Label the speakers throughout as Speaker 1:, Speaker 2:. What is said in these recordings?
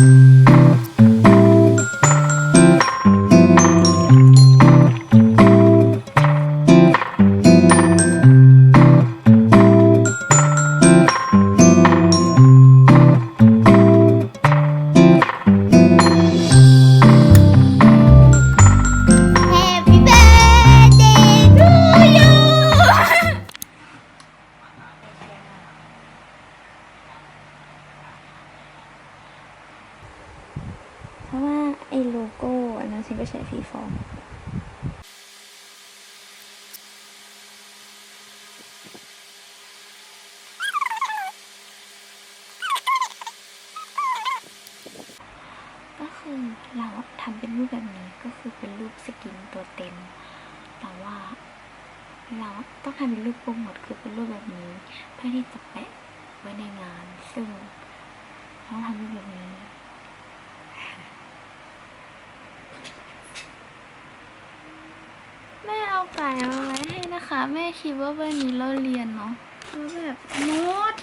Speaker 1: Thank you. ะว่าไอ้โลโก้อันนั้นฉันก็ใช้ฟรีฟอร์มก็คือเราทำเป็นรูปแบบนี้ก็คือเป็นรูปสกินตัวเต็ม แต่ว่าเราต้องทำเป็นรูปโปรโมทคือเป็นรูปแบบนี้ เพื่อที่จะแปะไว้ในงาน ซึ่งเราทำรูปแบบนี้ เอาไก่มาไว้ให้นะคะ แม่คิดว่าวันนี้เราเรียนเนาะแล้วแบบโน้ต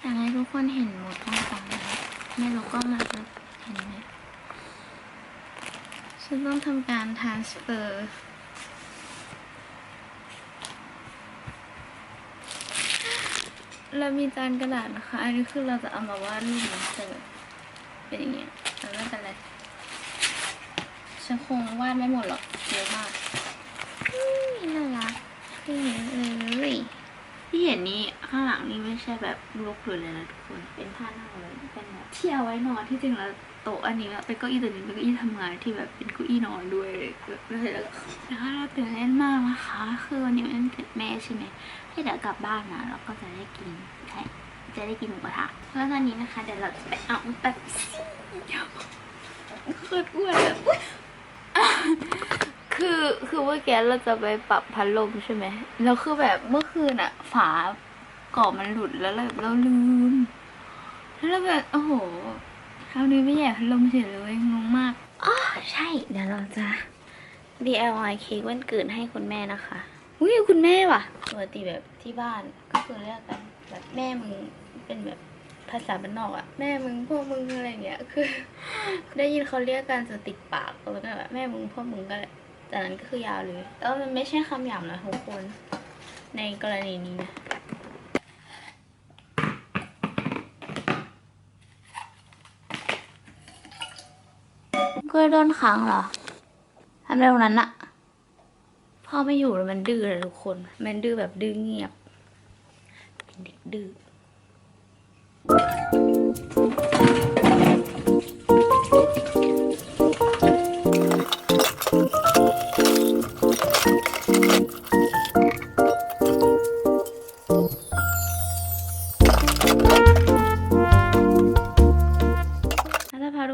Speaker 1: อยากให้ทุกคนเห็นหมดต้งฟังนะแม่เราก็มาเห็นไหมฉันต้องทำการ transfer เรามีจานกระดาษนะคะ อันนี้คือเราจะเอามาวาดรูปมันเสิร์ฟเป็นอย่างเงี้ยแต่ไม่เป็นไร ฉันคงวาดไม่หมดหรอกเยอะมากน่ารักที่เห็นเลย
Speaker 2: ที่เห็นนี้ข้างหลังนี่ไม่ใช่แบบลูกพื้นเลยนะทุกคน เป็นท่านั่งเลยเป็นแบบที่เอาไว้นอนที่จริงแล้วโต๊ะอันนี้เป็นเก้าอี้ตัวนี้เป็นเก้าอี้ทำงานที่แบบเป็นเก้าอี้นอนด้วยแล้วแล้วก็แล้วเราตื่นเต้นมากนะคะคือวันนี้เกิดแม่ใช่ไหมให้เดี๋ยวกลับบ้านนะเราก็จะได้กินใช่จะได้กินหมูกระทะแล้วตอนนี้นะคะเดี๋ยวเราจะไปเอาแบบโคตรอ้วนอะ คือคือเมื่อกี้เราจะไปปรับพัดลมใช่ไหมแล้วคือแบบเมื่อคืนอะฝากรอบมันหลุดแล้วเราเราลืม แล้วเราแบบโอ้โหคราวนี้ไม่แย่พัดลมเฉยเลยงงมากอ๋อใช่ เดี๋ยวเราจะ DIY เค้กวันเกิดให้คุณแม่นะคะอุ้ยคุณแม่ว่ะปกติแบบที่บ้านก็คือเรียกกันแบบแม่มึงเป็นแบบ ภาษาบ้านนอกอะแม่มึงพวกมึงอะไรเงี้ยคือ ได้ยินเขาเรียกกันจะติดปากแล้วก็แบบแม่มึงพวกมึงก็จากนั้นก็คือยาวเลยแต่ว่ามันไม่ใช่คำหยาบนะทุกคน ในกรณีนี้นะ
Speaker 1: เคยโดนขังเหรอทำอะไรตรงนั้นอะพ่อไม่อยู่แล้วมันดื้อเลยทุกคน มันดื้อแบบดื้อเงียบเป็นเด็กดื้อ ท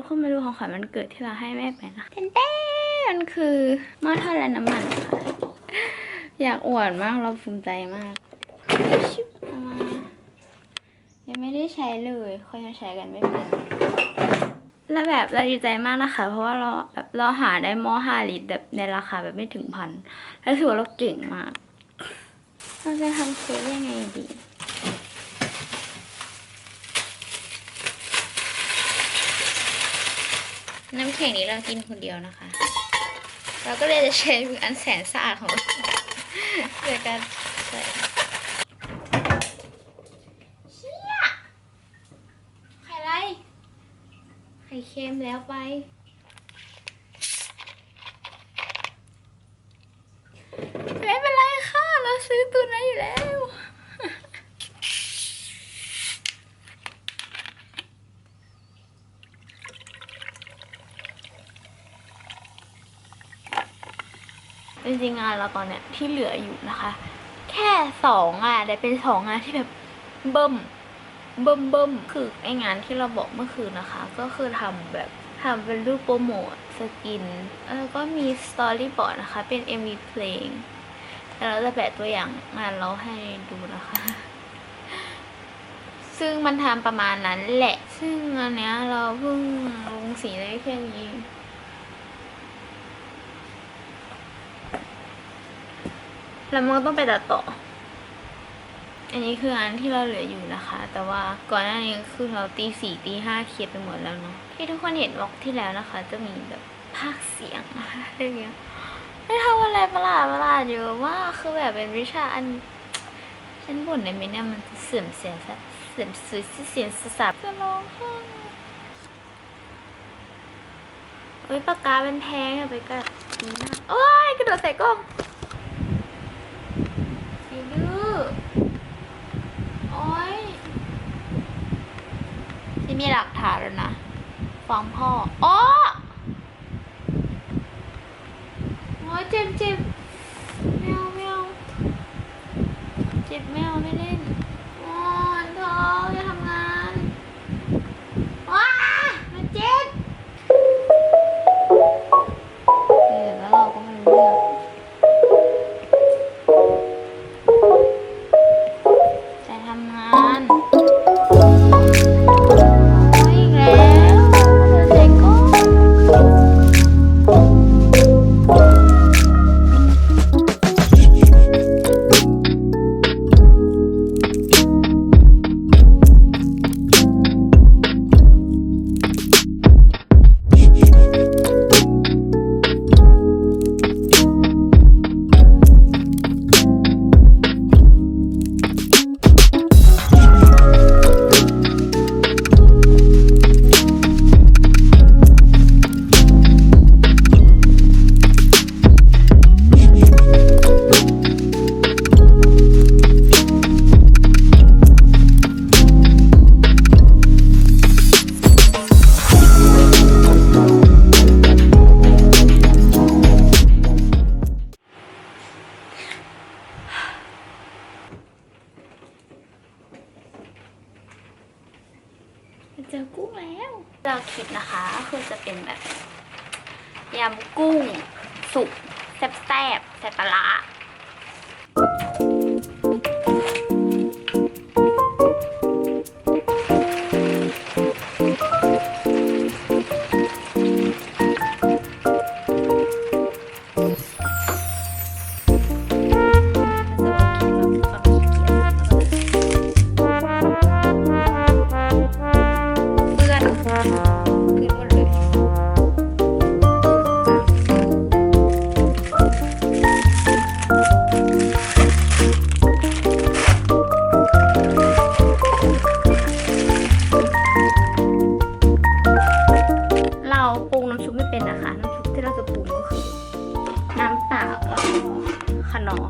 Speaker 1: ุกคนมาดูของขวัญวันเกิดที่เราให้แม่ไปนะเต้นเต้นคือหม้อทอดไร้น้ำมันค่ะ อยากอวดมากเราภูมิใจมากชิบมา ยังไม่ได้ใช้เลยเขายังใช้กันไม่เป็นแล้วแบบเราดีใจมากนะคะ เพราะว่าเราแบบเราหาได้หม้อห้าลิตรแบบในราคาแบบไม่ถึงพันแล้วถือว่าเราเก่งมากเราจะทำเค้กยังไงดีน้ำแข็งนี้เรากินคนเดียวนะคะ เราก็เลยจะใช้ออันแสนสะอาดของเราโดยการใส่เชี่ยไข่ไร ไข่เค็มแล้วไป ไม่เป็นไรค่ะ เราซื้อตัวนั้นอยู่แล้ว จริงๆงานเราตอนเนี้ยที่เหลืออยู่นะคะ แค่สองงานแต่เป็นสองงานที่แบบเบิ่ม เบิ่มเบิ่มคือไองานที่เราบอกเมื่อคืนนะคะ ก็คือทำแบบทำเป็นรูปโปรโมทสกิน แล้วก็มีสตอรี่บอร์ดนะคะ เป็น MV เพลงแต่เราจะแปะตัวอย่างงานเราให้ดูนะคะ ซึ่งมันทำประมาณนั้นแหละ ซึ่งอันเนี้ยเราเพิ่งลงสีได้แค่นี้แล้วมันก็ต้องไปตัดต่อ อันนี้คืออันที่เราเหลืออยู่นะคะ แต่ว่าก่อนหน้านี้คือเราตีสี่ตีห้าเครียดไปหมดแล้วเนาะที่ทุกคนเห็นวอกที่แล้วนะคะ จะมีแบบภาคเสียงอะไรอย่างเงี้ยไม่ทำอะไรประหลาดประหลาดเยอะมากคือแบบเป็นวิชาอันฉันบ่นในมิเนี่ยมันเสื่อมเสียเสื่อมเสียเสียงสสับจะร้องไห้เฮ้ยปากกาเป็นแพงอะไปกัดดีมากโอ้ยกระโดดใส่กล้องไอ้ดื้อโอ้ยที่ มีหลักฐานแล้วนะฟ้องพ่ออ๋อโอ้ยเจ็บเจ็บแมวแมวเอาเจ็บแมวไม่เล่น กุ้งแล้วเราคิดนะคะก็คือจะเป็นแบบยำกุ้ง สุกแซ่บๆใส่ปลา น้ำเปล่าล้วก็ขนม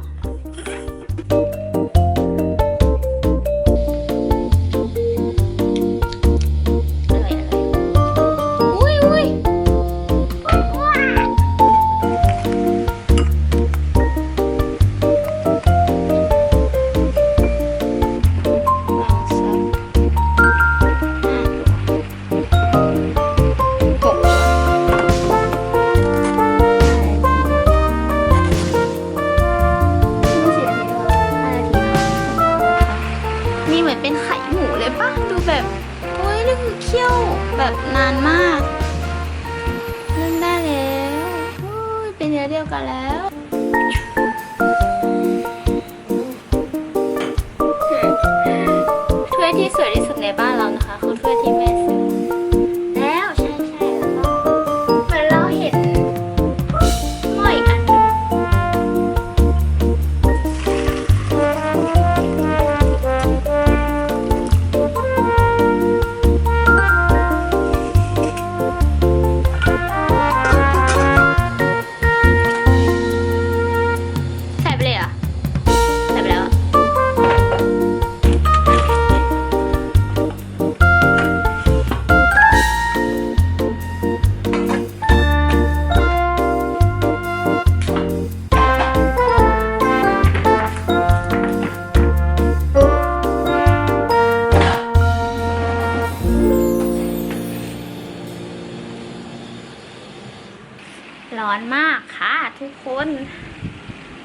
Speaker 1: ร้อนมากค่ะทุกคน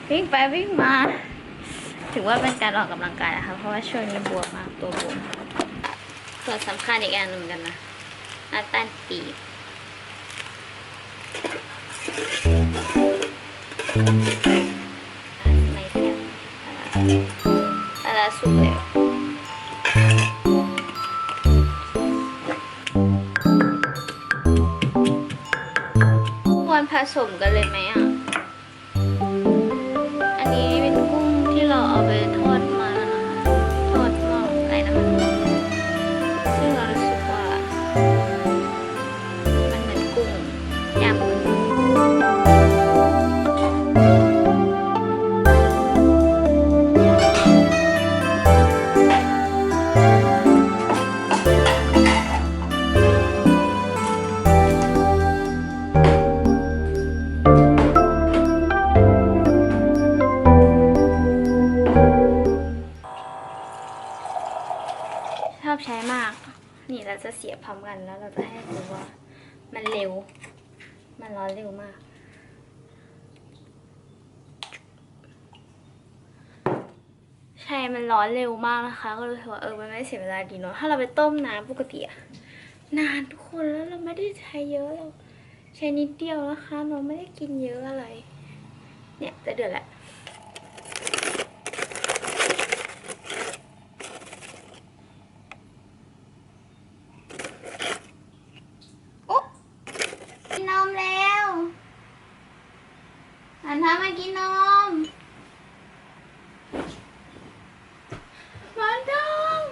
Speaker 1: วิ่งไปวิ่งมา ถือว่าเป็นการออกกำลังกายนะคะ เพราะว่าช่วงนี้บวมมากตัวบวมส่วนสำคัญอีกอันหนึ่งกันนะหน้าต้านปีบไม่แซ่บอะไรอะไรสุกแล้ว สมกันเลยไหมอะ มาก นี่เราจะเสียพร้อมกันแล้วเราจะให้ดูว่า มันเร็ว มันร้อนเร็วมาก ใช่ มันร้อนเร็วมากนะคะ ก็รู้สึกว่าเออ มันไม่เสียเวลาดีเนาะ ถ้าเราไปต้มน้ำปกติอะนานทุกคนแล้วเราไม่ได้ใช้เยอะเราใช้นิดเดียวนะคะ เราไม่ได้กินเยอะอะไร เนี่ยจะเดือดแหล้ว โอ๊ะกินนมแล้วอันทำมากินนมมันดอง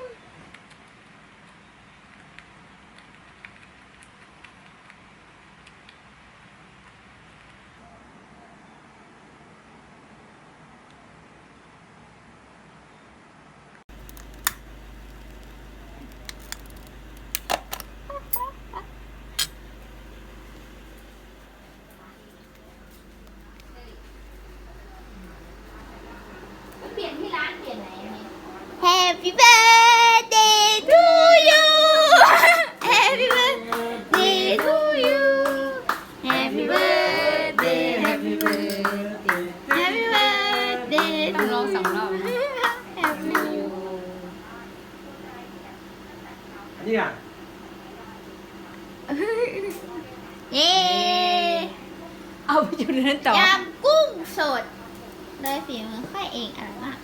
Speaker 1: เปลี่ยนที่ร้านเปลี่ยนไหนอันนี้ Happy birthday to you Happy birthday to you Happy birthday Happy birthday Happy birthday
Speaker 2: ต้องร้องสองรอบ
Speaker 1: Happy
Speaker 3: อันนี้อะ
Speaker 1: เย้
Speaker 2: เอาไปอยู่ในนั้นต่อยำ
Speaker 1: กุ้งสดโดยฝีมือค่อยเองอร่อยมาก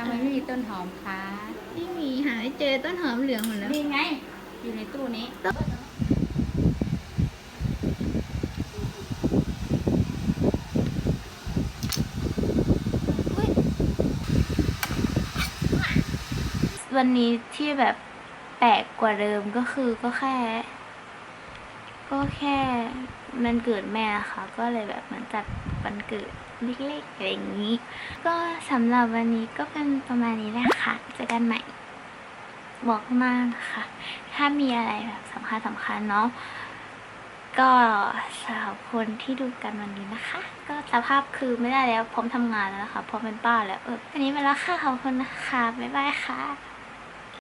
Speaker 2: ทำไมไม่มีต้นหอมคะ
Speaker 1: ไม่มีหาไม่เจอต้นหอมเหลืองหมดแล้ว
Speaker 2: นี่ไง อยู่ในตู้นี้
Speaker 1: วันนี้ที่แบบแปลกกว่าเดิมก็คือก็แค่ ก็แค่มันเกิดแม่ค่ะ ก็เลยแบบเหมือนจัดวันเกิด เล็กๆอะไรอย่างนี้ ก็สำหรับวันนี้ก็เป็นประมาณนี้แหละค่ะเจอกันใหม่บอกมากนะคะถ้ามีอะไรแบบสำคัญสำคัญเนาะก็สำหรับคนที่ดูกันวันนี้นะคะ ก็สภาพคือไม่ได้แล้วพร้อมทำงานแล้วนะคะพร้อมเป็นป้าแล้วเออวันนี้ไปแล้วค่ะขอบคุณนะคะบ๊ายบายค่ะ